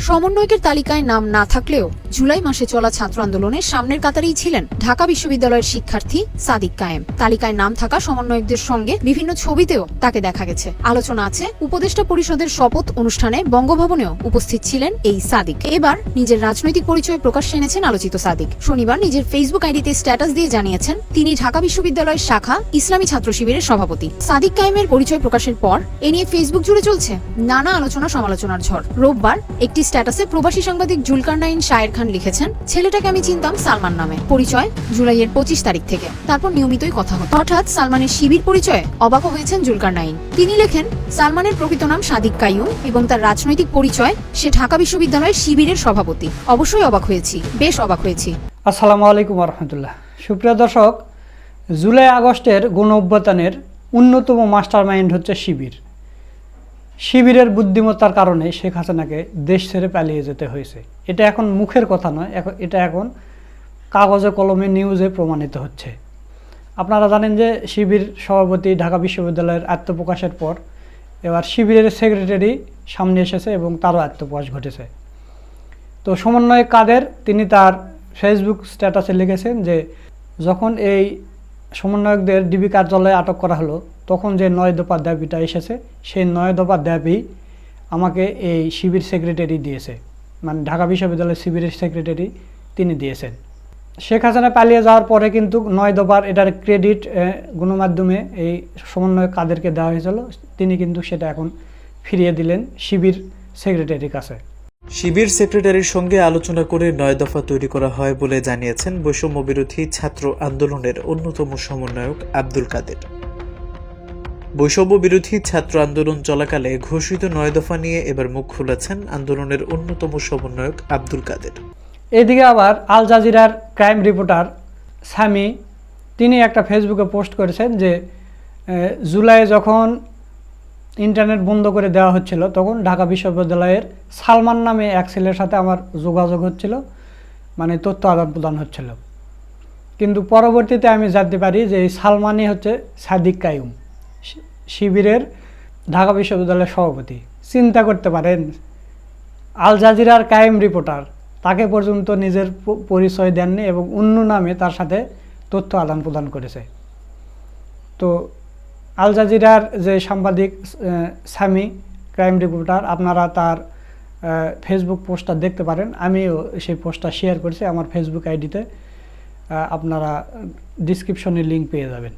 সমন্বয়কের তালিকায় নাম না থাকলেও জুলাই মাসে চলা ছাত্র আন্দোলনের সামনের কাতারেই ছিলেন ঢাকা বিশ্ববিদ্যালয়ের শিক্ষার্থী সাদিক কায়েম। তালিকায় নাম থাকা সমন্বয়কদের সঙ্গে বিভিন্ন ছবিতেও তাকে দেখা গেছে। আলোচনা আছে উপদেষ্টা পরিষদের শপথ অনুষ্ঠানে বঙ্গভবনেও উপস্থিত ছিলেন এই সাদিক। এবার নিজের রাজনৈতিক পরিচয় প্রকাশ্যে এনেছেন আলোচিত সাদিক। শনিবার নিজের ফেসবুক আইডিতে স্ট্যাটাস দিয়ে জানিয়েছেন, তিনি ঢাকা বিশ্ববিদ্যালয়ের শাখা ইসলামী ছাত্র শিবিরের সভাপতি। সাদিক কায়েমের পরিচয় প্রকাশের পর এ নিয়ে ফেসবুক জুড়ে চলছে নানা আলোচনা সমালোচনার ঝড়। রোববার একটি স্ট্যাটাসে প্রবাসী সাংবাদিক জুলকার নাইন শায়ের খান লিখেছেন, ছেলেটাকে আমি চিনতাম সালমান নামে। পরিচয় জুলাইয়ের পঁচিশ তারিখ থেকে। তারপর নিয়মিতই কথা হতো। হঠাৎ সালমানের শিবির পরিচয়ে অবাক হয়েছেন জুলকার নাইন। তিনি লেখেন, সালমানের প্রকৃত নাম সাদিক কাইয়ুম এবং তার রাজনৈতিক পরিচয় সে ঢাকা বিশ্ববিদ্যালয়ের শিবিরের সভাপতি। অবশ্যই অবাক হয়েছি, বেশ অবাক হয়েছি। আসসালামু আলাইকুম রহমতুল্লাহ সুপ্রিয় দর্শক, জুলাই আগস্টের গণ অভ্যুত্থানের অন্যতম মাস্টার মাইন্ড হচ্ছে শিবির। শিবিরের বুদ্ধিমত্তার কারণে শেখ হাসিনাকে দেশ ছেড়ে পালিয়ে যেতে হয়েছে। এটা এখন মুখের কথা নয় এটা এখন কাগজে, কলমে, নিউজে প্রমাণিত হচ্ছে। আপনারা জানেন যে শিবির সভাপতি ঢাকা বিশ্ববিদ্যালয়ের আত্মপ্রকাশের পর এবার শিবিরের সেক্রেটারি সামনে এসেছে এবং তারও আত্মপ্রকাশ ঘটেছে। তো সমন্বয় কাদের, তিনি তার ফেসবুক স্ট্যাটাসে লিখেছেন যে, যখন এই সমন্বয়কদের ডিবি কার্যালয়ে আটক করা হলো। তখন যে নয় দফা দাবিটা এসেছে, সেই নয় দফা দাবি আমাকে এই শিবির সেক্রেটারি দিয়েছে। মানে ঢাকা বিশ্ববিদ্যালয়ের শিবিরের সেক্রেটারি তিনি দিয়েছেন। শেখ হাসিনা পালিয়ে যাওয়ার পরে কিন্তু নয় দফার এটার ক্রেডিট গণমাধ্যমে এই সমন্বয় কাদেরকে দেওয়া হয়েছিল। তিনি কিন্তু সেটা এখন ফিরিয়ে দিলেন শিবির সেক্রেটারির কাছে। শিবির সেক্রেটারির সঙ্গে আলোচনা করে নয় দফা তৈরি করা হয় বলে জানিয়েছেন বৈষম্য বিরোধী ছাত্র আন্দোলনের অন্যতম সমন্বয়ক আব্দুল কাদের। বৈষম্য বিরোধী ছাত্র আন্দোলন চলাকালে ঘোষিত নয় দফা নিয়ে এবার মুখ খুলেছেন আন্দোলনের অন্যতম সমন্বয়ক আব্দুল কাদের। এদিকে আবার আল জাজিরার ক্রাইম রিপোর্টার সামি তিনি একটা ফেসবুকে পোস্ট করেছেন যে আহ, জুলাইয়ে যখন ইন্টারনেট বন্ধ করে দেওয়া হচ্ছিল, তখন ঢাকা বিশ্ববিদ্যালয়ের সালমান নামে এক ছেলের সাথে আমার যোগাযোগ হচ্ছিল মানে তথ্য আদান প্রদান হচ্ছিল। কিন্তু পরবর্তীতে আমি জানতে পারি যে এই সালমানই হচ্ছে সাদিক কায়ুম শিবিরের ঢাকা বিশ্ববিদ্যালয়ের সভাপতি। চিন্তা করতে পারেন, আল জাজিরার কায়েম রিপোর্টার, তাকে পর্যন্ত নিজের পরিচয় দেননি এবং অন্য নামে তার সাথে তথ্য আদান প্রদান করেছে। তো আল জাজিরার যে সাংবাদিক সামি ক্রাইম রিপোর্টার, আপনারা তার ফেসবুক পোস্টটা দেখতে পারেন। আমিও সেই পোস্টটা শেয়ার করেছি আমার ফেসবুক আইডিতে। আপনারা ডিসক্রিপশনে লিঙ্ক পেয়ে যাবেন।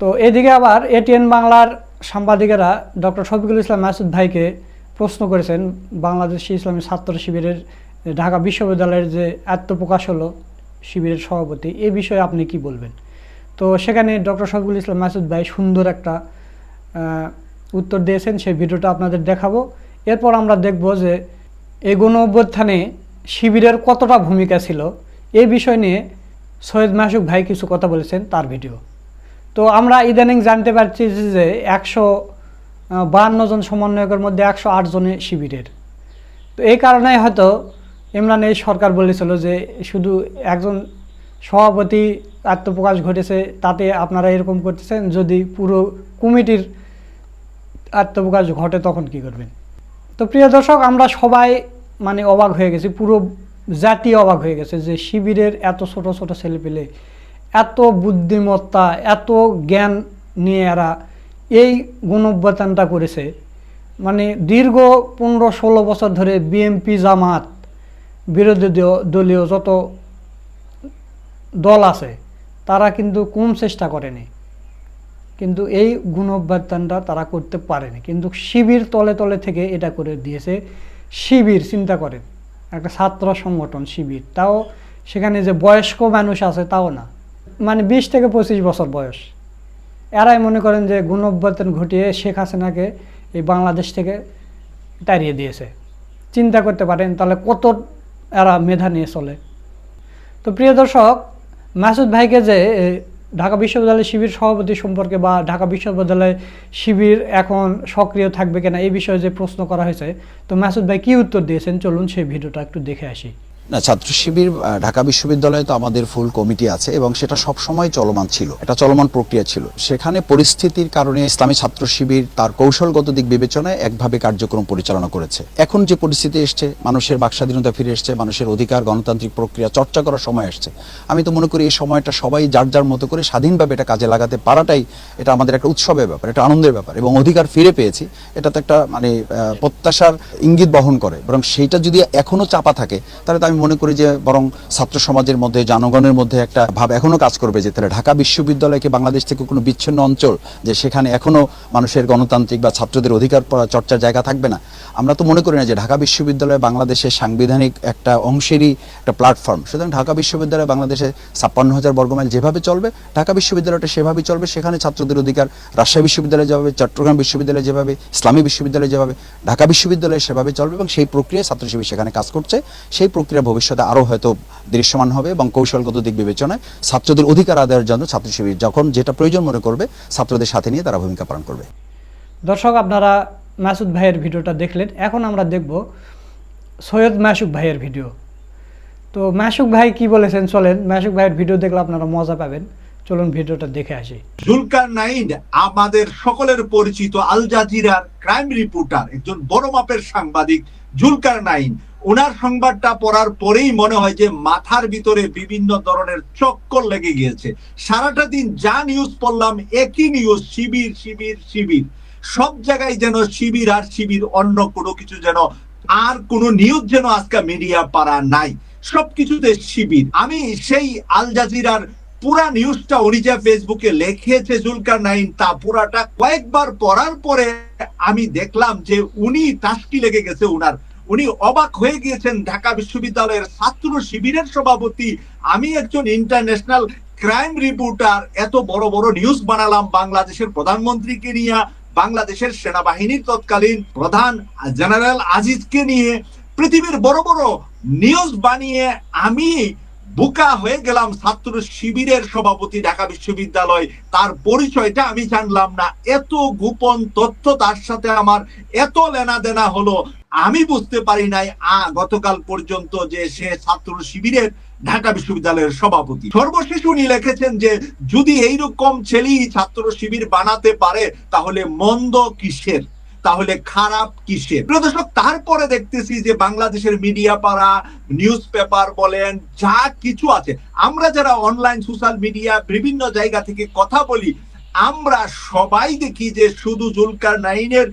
তো এদিকে আবার এটিএন বাংলার সাংবাদিকেরা ডক্টর শফিকুল ইসলাম মাসুদ ভাইকে প্রশ্ন করেছেন, বাংলাদেশ ইসলামী ছাত্র শিবিরের ঢাকা বিশ্ববিদ্যালয়ের যে আত্মপ্রকাশ হলো শিবিরের সভাপতি, এ বিষয়ে আপনি কি বলবেন? তো সেখানে ডক্টর শফিকুল ইসলাম মাসুদ ভাই সুন্দর একটা উত্তর দিয়েছেন, সেই ভিডিওটা আপনাদের দেখাবো। এরপর আমরা দেখব যে এই গণ অভ্যুত্থানে শিবিরের কতটা ভূমিকা ছিল। এই বিষয় নিয়ে সৈয়দ মাসুক ভাই কিছু কথা বলেছেন তার ভিডিও। তো আমরা ইদানিং জানতে পারছি যে একশো বাহান্ন জন সমন্বয়কের মধ্যে একশো আট জনে শিবিরের। তো এই কারণে হয়তো ইমরান এই সরকার বলেছিল যে শুধু একজন সভাপতি আত্মপ্রকাশ ঘটেছে, তাতে আপনারা এরকম করতেছেন, যদি পুরো কমিটির আত্মপ্রকাশ ঘটে তখন কি করবেন? তো প্রিয় দর্শক, আমরা সবাই মানে অবাক হয়ে গেছি, পুরো জাতি অবাক হয়ে গেছে যে শিবিরের এত ছোট ছোট ছেলেপেলে এত বুদ্ধিমত্তা, এত জ্ঞান নিয়ে এরা এই গুণব্যতানটা করেছে। মানে দীর্ঘ পনেরো ষোলো বছর ধরে বিএমপি জামাত, বিরোধী দলীয় যত দল আছে, তারা কিন্তু কম চেষ্টা করেনি। কিন্তু এই গুণব্যতানটা তারা করতে পারেনি। কিন্তু শিবির তলে তলে থেকে এটা করে দিয়েছে। শিবির, চিন্তা করেন, একটা ছাত্র সংগঠন শিবির, তাও সেখানে যে বয়স্ক মানুষ আছে তাও না। মানে বিশ থেকে পঁচিশ বছর বয়স। এরাই মনে করেন যে গুণব্যতন ঘটিয়ে শেখ হাসিনাকে এই বাংলাদেশ থেকে তাড়িয়ে দিয়েছে। চিন্তা করতে পারেন তাহলে কত এরা মেধা নিয়ে চলে। তো প্রিয় দর্শক মাসুদ ভাইকে যে ঢাকা বিশ্ববিদ্যালয় শিবির সভাপতি সম্পর্কে বা ঢাকা বিশ্ববিদ্যালয় শিবির এখন সক্রিয় থাকবে কিনা এই বিষয়ে যে প্রশ্ন করা হয়েছে, তো মাসুদ ভাই কি উত্তর দিয়েছেন? চলুন সেই ভিডিওটা একটু দেখে আসি। না, ছাত্র শিবির ঢাকা বিশ্ববিদ্যালয়ে তো আমাদের ফুল কমিটি আছে এবং সেটা সব সময় চলমান ছিল। এটা চলমান প্রক্রিয়া ছিল। সেখানে পরিস্থিতির কারণে ইসলামী ছাত্র শিবির তার কৌশলগত দিক বিবেচনায় একভাবে কার্যক্রম পরিচালনা করেছে। এখন যে পরিস্থিতি এসছে, মানুষের বাকস্বাধীনতা ফিরে এসছে, মানুষের অধিকার, গণতান্ত্রিক প্রক্রিয়া চর্চা করার সময় আসছে আমি তো মনে করি এই সময়টা সবাই যার যার মতো করে স্বাধীনভাবে এটা কাজে লাগাতে পারাটাই এটা আমাদের একটা উৎসবের ব্যাপার, এটা আনন্দের ব্যাপার এবং অধিকার ফিরে পেয়েছি। এটা তো একটা মানে প্রত্যাশার ইঙ্গিত বহন করে। বরং সেইটা যদি এখনও চাপা থাকে, তাহলে তো আমি মনে করি যে বরং ছাত্র সমাজের মধ্যে, জনগণের মধ্যে একটা ভাব এখনও কাজ করবে যে তাহলে ঢাকা বিশ্ববিদ্যালয়কে বাংলাদেশ থেকে কোনো বিচ্ছিন্ন অঞ্চল, যে সেখানে এখনও মানুষের গণতান্ত্রিক বা ছাত্রদের অধিকার চর্চার জায়গা থাকবে না। আমরা তো মনে করি না যে ঢাকা বিশ্ববিদ্যালয় বাংলাদেশের সাংবিধানিক একটা অংশেরই একটা প্ল্যাটফর্ম সুতরাং ঢাকা বিশ্ববিদ্যালয় বাংলাদেশে ছাপ্পান্ন হাজার বর্গমাইল যেভাবে চলবে, ঢাকা বিশ্ববিদ্যালয়টা সেভাবেই চলবে, সেখানে ছাত্রদের অধিকার, রাজশাহী বিশ্ববিদ্যালয় যেভাবে, চট্টগ্রাম বিশ্ববিদ্যালয় যেভাবে, ইসলামী বিশ্ববিদ্যালয় যেভাবে, ঢাকা বিশ্ববিদ্যালয় সেভাবে চলবে এবং সেই প্রক্রিয়ায় ছাত্র শিবির সেখানে কাজ করছে। সেই প্রক্রিয়া ভবিষ্যতে আরও হয়তো দৃশ্যমান হবে এবং কৌশলগত দিক বিবেচনায় ছাত্রদের অধিকার আদায়ের জন্য ছাত্র শিবির যখন যেটা প্রয়োজন মনে করবে ছাত্রদের সাথে নিয়ে তারা ভূমিকা পালন করবে। দর্শক আপনারা মাসুদ ভাইয়ের ভিডিওটা দেখলেন। এখন আমরা দেখব সৈয়দ মাসুক ভাইয়ের ভিডিও। তো মাসুক ভাই কি বলেছেন? চলেন মাসুক ভাইয়ের ভিডিও দেখলে আপনারা মজা পাবেন। চলুন ভিডিওটা দেখে আসি। জুলকার নাইন আমাদের সকলের পরিচিত আল জাজিরার ক্রাইম রিপোর্টার একজন বড় মাপের সাংবাদিক জুলকার নাইন। ওনার সংবাদটা পড়ার পরেই মনে হয় যে মাথার ভিতরে বিভিন্ন ধরনের চক্কর লেগে গিয়েছে। সারাটা দিন যা নিউজ পড়লাম, একই নিউজ শিবির শিবির শিবির। সব জায়গায় যেন শিবির আর শিবির, অন্য কোনো কিছু যেন, আর কোনো নিউজ যেন আজকে মিডিয়া পাড়া নাই। সবকিছুতে শিবির। আমি সেই আল জাজিরার পুরা নিউজটা উনি যে ফেসবুকে লিখেছে জুলকার নাইন, তা পুরাটা কয়েকবার পড়ার পরে আমি দেখলাম যে উনি টাস্কি লেগে গেছে উনার। উনি অবাক হয়ে গিয়েছেন, ঢাকা বিশ্ববিদ্যালয়ের ছাত্র শিবিরের সভাপতি। আমি একজন ইন্টারন্যাশনাল ক্রাইম রিপোর্টার এত বড় বড় নিউজ বানালাম বাংলাদেশের প্রধানমন্ত্রীকে নিয়ে, বাংলাদেশের সেনাবাহিনীর তৎকালীন প্রধান জেনারেল আজিজকে নিয়ে। পৃথিবীর বড় বড় নিউজ বানিয়ে আমি বোকা হয়ে গেলাম ছাত্র শিবিরের সভাপতি ঢাকা বিশ্ববিদ্যালয়। তার পরিচয়টা আমি জানলাম না। এত গোপন তথ্য তার সাথে আমার এত লেনা দেনা হলো। আমি বুঝতে পারি নাই, আ, গতকাল পর্যন্ত যে সে ছাত্র শিবিরের ঢাকা বিশ্ববিদ্যালয়ের সভাপতি। সর্বশেষ উনি লিখেছেন যে, যদি এইরকম ছেলেই ছাত্র শিবির বানাতে পারে, তাহলে মন্দ কিসের? তাহলে খারাপ কিসের? প্রিয় দর্শক তারপরে দেখতেছি যে বাংলাদেশের মিডিয়া পাড়া নিউজ পেপার বলেন, যা কিছু আছে। আমরা যারা অনলাইন সোশ্যাল মিডিয়া বিভিন্ন জায়গা থেকে কথা বলি, আমরা সবাই দেখি যে শুধু জুলকার নাইনের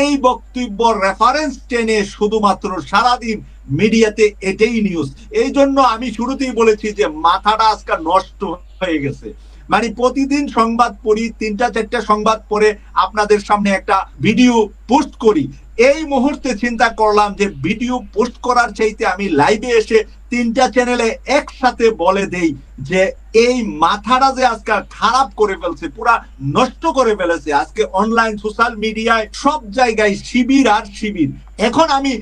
এই বক্তব্য রেফারেন্স টেনে শুধুমাত্র সারাদিন মিডিয়াতে এটাই নিউজ এই জন্য আমি শুরুতেই বলেছি যে মাথাটা আজকাল নষ্ট হয়ে গেছে। মানে প্রতিদিন সংবাদ পড়ি, তিনটা, চারটা সংবাদ পড়ে আপনাদের সামনে একটা ভিডিও পোস্ট করি। এই মুহূর্তে চিন্তা করলাম যে ভিডিও পোস্ট করার চাইতে আমি লাইভে এসে তিনটা চ্যানেলে একসাথে বলে দেই যে এই মাথাটা যে আজকে খারাপ করে ফেলছে, পুরা নষ্ট করে ফেলেছে, আজকে অনলাইন সোশ্যাল মিডিয়ায় সব জায়গায় শিবির আর শিবির। এখন আমি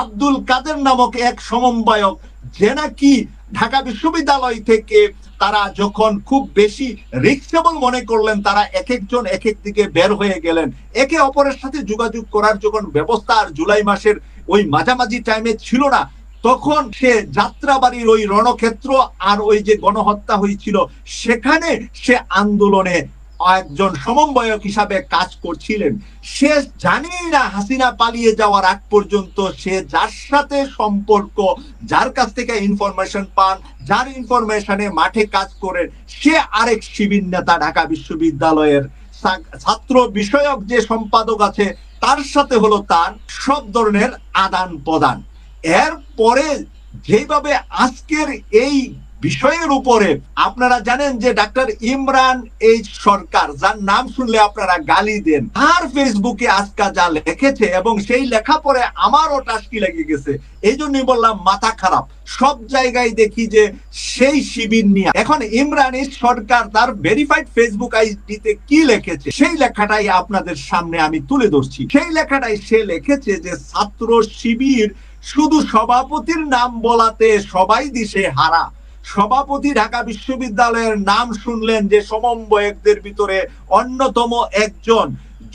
আব্দুল কাদের নামক এক সমন্বয়ক, যে নাকি ঢাকা বিশ্ববিদ্যালয় থেকে তারা যখন খুব বেশি রিক্সেবল মনে করলেন, তারা এক একজন এক এক দিকে বের হয়ে গেলেন। একে অপরের সাথে যোগাযোগ করার যখন ব্যবস্থা আর জুলাই মাসের ওই মাঝামাঝি টাইমে ছিল না, তখন সে যাত্রাবাড়ির ওই রণক্ষেত্র আর ওই যে গণহত্যা হয়েছিল, সেখানে সে আন্দোলনে একজন সমন্বয়ক হিসাবে কাজ করছিলেন। সে জানি না হাসিনা পালিয়ে যাওয়ার আগ পর্যন্ত সে যার সাথে সম্পর্ক, যার কাছ থেকে ইনফরমেশন পান, যার ইনফরমেশনে মাঠে কাজ করেন, সে আরেক শিবির নেতা ঢাকা বিশ্ববিদ্যালয়ের। ছাত্র বিষয়ক যে সম্পাদক আছে, তার সাথে হলো তার সব ধরনের আদান প্রদান এরপরে যেভাবে আজকের এই বিষয়ের উপরে আপনারা জানেন যে ডাক্তার ইমরান এইচ সরকার, যার নাম শুনলে আপনারা গালি দেন আর ফেসবুকে আজকা যা লিখেছে এবং সেই লেখা পরে আমারও টাস্কি লেগে গেছে। এই জন্যই বললাম, মাথা খারাপ। সব জায়গায় দেখি যে সেই শিবির নিয়ে। এখন ইমরান এইচ সরকার তার ভেরিফাইড ফেসবুক আইডিতে কি লিখেছে, সেই লেখাটাই আপনাদের সামনে আমি তুলে ধরছি। সেই লেখাটাই সে লিখেছে যে, ছাত্র শিবির শুধু সভাপতির নাম বলাতে সবাই দিশে হারা। সভাপতি ঢাকা বিশ্ববিদ্যালয়ের নাম শুনলেন যে সমন্বয়কদের ভিতরে অন্যতম একজন।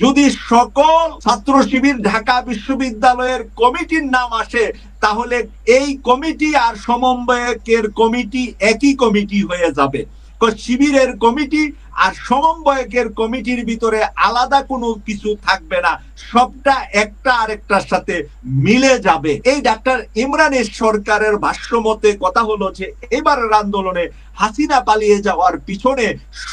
যদি সকল ছাত্র শিবির ঢাকা বিশ্ববিদ্যালয়ের কমিটির নাম আসে, তাহলে এই কমিটি আর সমন্বয়কের কমিটি একই কমিটি হয়ে যাবে। শিবিরের কমিটি আর সমন্বয়কের কমিটির ভিতরে আলাদা কোনো কিছু থাকবে না। সবটা একটা আরেকটার সাথে মিলে যাবে। এই ডাক্তার ইমরানের সরকারের ভাষ্য মতে কথা হলো যে, এবারের আন্দোলনে হাসিনা পালিয়ে যাওয়ার পিছনে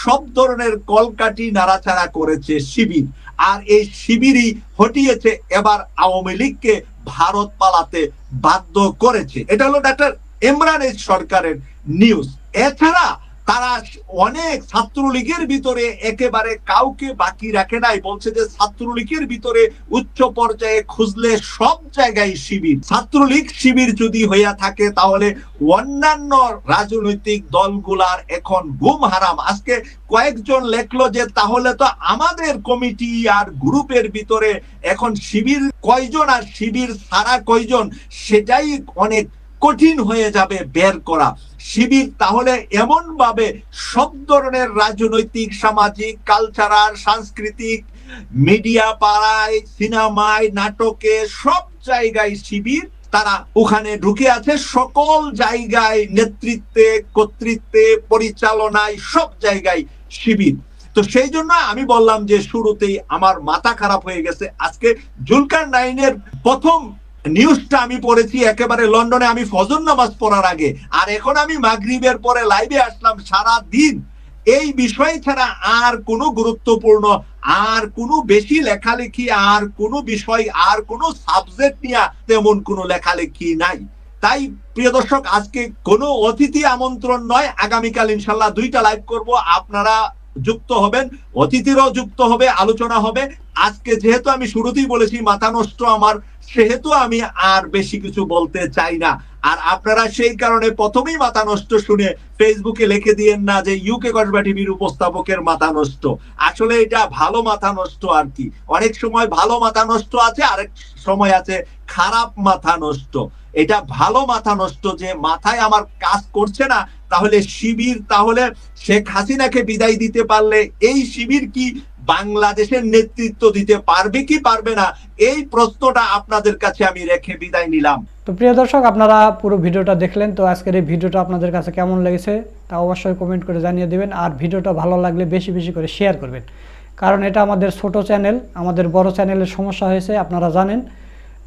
সব ধরনের কলকাটি নাড়াচাড়া করেছে শিবির। আর এই শিবিরই হটিয়েছে এবার আওয়ামী লীগকে ভারত পালাতে বাধ্য করেছে। এটা হলো ডাক্তার ইমরানের সরকারের নিউজ। এছাড়া তারা অনেক ছাত্রলীগের ভিতরে একেবারে কাউকে বাকি রাখে নাই। বলছে যে ছাত্রলীগের ভিতরে উচ্চ পর্যায়ে খুঁজলে সব জায়গায় শিবির। ছাত্রলীগ শিবির যদি হইয়া থাকে, তাহলে অন্যান্য রাজনৈতিক দলগুলার এখন গুম হারাম। আজকে কয়েকজন লেখলো যে, তাহলে তো আমাদের কমিটি আর গ্রুপের ভিতরে এখন শিবির কয়জন আর শিবির সারা কয়জন? সেটাই অনেক কঠিন হয়ে যাবে বের করা। শিবির তাহলে এমন ভাবে সব ধরনের রাজনৈতিক, সামাজিক কালচারাল সাংস্কৃতিক মিডিয়া পাড়ায়, সিনেমায়, নাটকে সব জায়গায় শিবির তারা ওখানে ঢুকে আছে। সকল জায়গায় নেতৃত্বে, কর্তৃত্বে, পরিচালনায় সব জায়গায় শিবির। তো সেই জন্য আমি বললাম যে শুরুতেই আমার মাথা খারাপ হয়ে গেছে। আজকে জুলকার নাইনের প্রথম নিউজটা আমি পড়েছি একেবারে লন্ডনে আমি ফজর নামাজ পড়ার আগে। আর এখন আমি মাগরিবের পরে লাইভে আসলাম সারা দিন এই বিষয় ছাড়া আর কোনো গুরুত্বপূর্ণ, আর কোনো বেশি লেখালেখি, আর কোনো বিষয়, আর কোনো সাবজেক্ট নিয়ে তেমন কোনো লেখালেখি নাই। তাই প্রিয় দর্শক, আজকে কোনো অতিথি আমন্ত্রণ নয়। আগামীকাল ইনশাল্লাহ দুইটা লাইভ করব। আপনারা যুক্ত হবেন, অতিথিরাও যুক্ত হবে, আলোচনা হবে। আজকে যেহেতু আমি শুরুতেই বলেছি, মাথা নষ্ট আমার। সেহেতু আমি আর বেশি কিছু বলতে চাই না, আর আপনারা সেই কারণে প্রথমেই মাথা নষ্ট শুনে ফেসবুকে লিখে দিয়েন না যে ইউকে কসবা টিভির উপস্থাপকের মাথা নষ্ট। আসলে এটা ভালো মাথা নষ্ট আর কি। অনেক সময় ভালো মাথা নষ্ট আছে, আরেক সময় আছে খারাপ মাথা নষ্ট। এটা ভালো মাথা নষ্ট যে মাথায় আমার কাজ করছে না, তাহলে শিবির, তাহলে শেখ হাসিনাকে বিদায় দিতে পারলে এই শিবির কি বাংলাদেশের নেতৃত্ব দিতে পারবে কি পারবে না, এই প্রশ্নটা আপনাদের কাছে আমি রেখে বিদায় নিলাম। তো প্রিয় দর্শক, আপনারা পুরো ভিডিওটা দেখলেন, তো আজকের এই ভিডিওটা আপনাদের কাছে কেমন লেগেছে তা অবশ্যই কমেন্ট করে জানিয়ে দেবেন, আর ভিডিওটা ভালো লাগলে বেশি বেশি করে শেয়ার করবেন। কারণ এটা আমাদের ছোট চ্যানেল আমাদের বড় চ্যানেলের সমস্যা হয়েছে, আপনারা জানেন।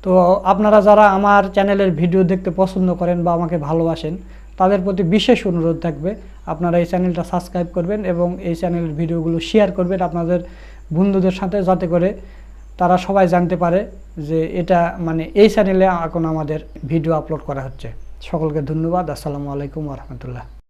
তো আপনারা যারা আমার চ্যানেলের ভিডিও দেখতে পছন্দ করেন বা আমাকে ভালোবাসেন, তাদের প্রতি বিশেষ অনুরোধ থাকবে আপনারা এই চ্যানেলটা সাবস্ক্রাইব করবেন এবং এই চ্যানেলের ভিডিওগুলো শেয়ার করবেন আপনাদের বন্ধুদের সাথে যাতে করে তারা সবাই জানতে পারে যে এটা মানে এই চ্যানেলে এখন আমাদের ভিডিও আপলোড করা হচ্ছে। সকলকে ধন্যবাদ। আসসালামু আলাইকুম রহমতুল্লাহ।